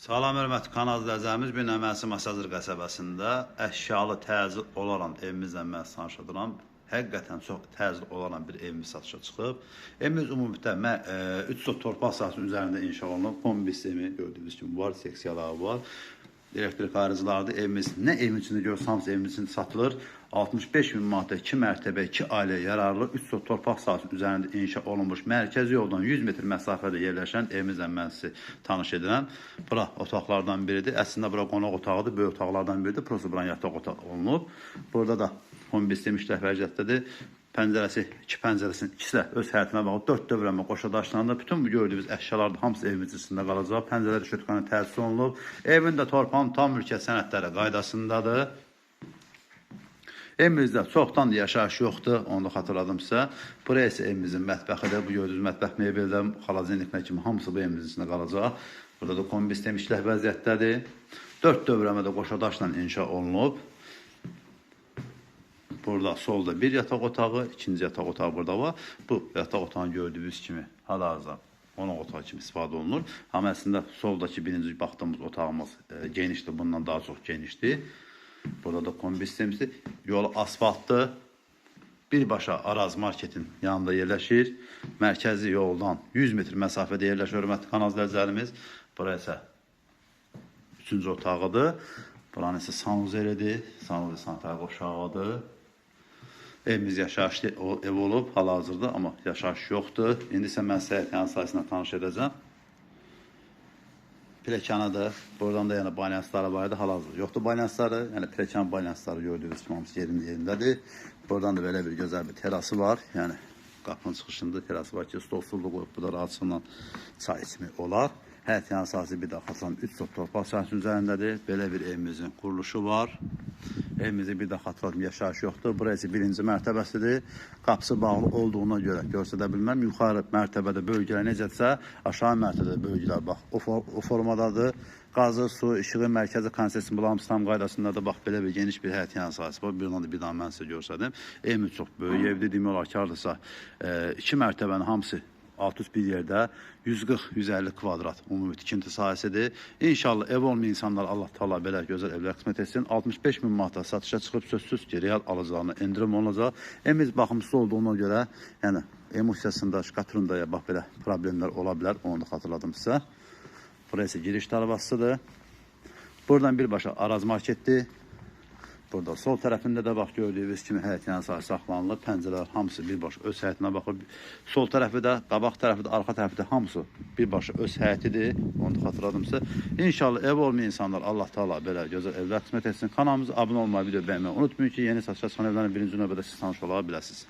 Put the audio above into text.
Salam hörmətli kanal izləyicilərimiz, bu gün Əməsi Masazır qəsəbəsində əşyalı təzir olaran evimizlə mən tanışdıram. Həqiqətən çox təzir olaran bir evimiz satışa çıxıb. Evimiz ümumiyyətlə mən, e, 3 sot torpaq sahəsinin üzərində inşa olunub. Kombi sistemi gördüyünüz kimi var, seksiyaları var. Elektrik ayrıcılardır. Evimiz nə evin içində hamısı evin içində satılır. 65 min manata 2 mərtəbə 2 ailə yararlı 3 sot torpaq sahəsinin üzərində inşa olunmuş mərkəzi yoldan 100 metr məsafədə yerləşən evimizlə mən sizi tanış edirəm. Bura otaqlardan biridir. Əslində bura qonaq otağıdır, böyük otaqlardan biridir. Prosta buranın yataq otağı olunub. Burada da kombi sistemi işləh vəziyyətdədir. Pəncərəsi, iki pəncərəsinin ikisi də öz həyətinə bağlı 4 dövrəmə qoşa daşlandı. Bütün bu gördüyünüz əşyalar da hamısı evimizin içində qalacaq. Pəncərələr şötkana təsis olunub. Evin də torpağın tam mülkiyyət sənədləri qaydasındadır. Evimizdə çoxdan da yaşayış yoxdur, onu da xatırladım sizə. Buraya isə evimizin mətbəxidir. Bu gördüyünüz mətbəx mebeldən xalazinliklə kimi hamısı bu evimizin içində qalacaq. Burada da kombi sistem işləh vəziyyətdədir. 4 dövrəmədə qoşa daşla inşa olunub. Burada solda bir yataq otağı, ikinci yataq otağı burada var. Bu yataq otağını gördüyünüz kimi hal-hazırda qonaq otağı kimi istifadə olunur. Amma əslində soldakı birinci baxdığımız otağımız e, genişdir, bundan daha çox genişdir. Burada da kombi sistemisi, yol asfaltdır. Birbaşa Araz marketin yanında yerləşir. Mərkəzi yoldan 100 metr məsafədə yerləşir hörmətli kanal izləyicilərimiz. Bura isə üçüncü otağıdır. Buranın isə sanuzelidir. Sanuzel sanitar qoşağıdır. Evimiz yaşayışlı ev olub hal-hazırda, amma yaşayış yoxdur. İndi isə mən sizə həyətyan sayəsində tanış edəcəm. Plekanı da, buradan da yəni balyansları var idi hal-hazırda. Yoxdur balyansları, yəni plekan balyansları gördüyünüz kimi hamısı yerində yerindədir. Buradan da belə bir gözəl bir terası var. Yəni qapının çıxışında terası var ki, stol qoyub bu da rahatçılıqla çay içmək olar. Həyət yan sahəsi bir daha xatırlam 3 sot torpaq sahəsinin üzərindədir. Belə bir evimizin quruluşu var. Evimizi bir daha xatırladım, yaşayış yoxdur. Burası birinci mərtəbəsidir. Qapısı bağlı olduğuna görə göstərə bilməm. Yuxarı mərtəbədə bölgələr necədirsə, aşağı mərtəbədə bölgələr bax o, for o formadadır. Qazı, su, işığı, mərkəzi konsesiyon bulan tam qaydasındadır. Bax belə bir geniş bir həyət yan sahəsi var. Bir da bir daha mən sizə göstərdim. Evimiz çox böyük evdir. Demək olar ki, hardasa 2 mərtəbənin hamısı alt üst bir yerdə 140-150 kvadrat ümumi tikinti sahəsidir. İnşallah ev olmayan insanlar Allah Taala belə gözəl evlər qismət etsin. 65 min manata satışa çıxıb sözsüz ki, real alıcılarına endirim olacaq. Evimiz baxımsız olduğuna görə, yəni emosiyasında, şkaturunda ya bax belə problemlər ola bilər. Onu da xatırladım sizə. Burası giriş darvasıdır. Buradan birbaşa Araz marketdir. Burada sol tərəfində də bax gördüyünüz kimi həyətin sahəsi saxlanılıb. Pəncərələr hamısı birbaşa öz həyətinə baxır. Sol tərəfi də, qabaq tərəfi də, arxa tərəfi də hamısı birbaşa öz həyətidir. Onu da xatırladımsa. İnşallah ev olmayan insanlar Allah Taala belə gözəl evlər qismət etsin. Kanalımıza abunə olmayı, video bəyənməyi unutmayın ki, yeni satışlar son evlərin birinci növbədə siz tanış ola biləsiniz.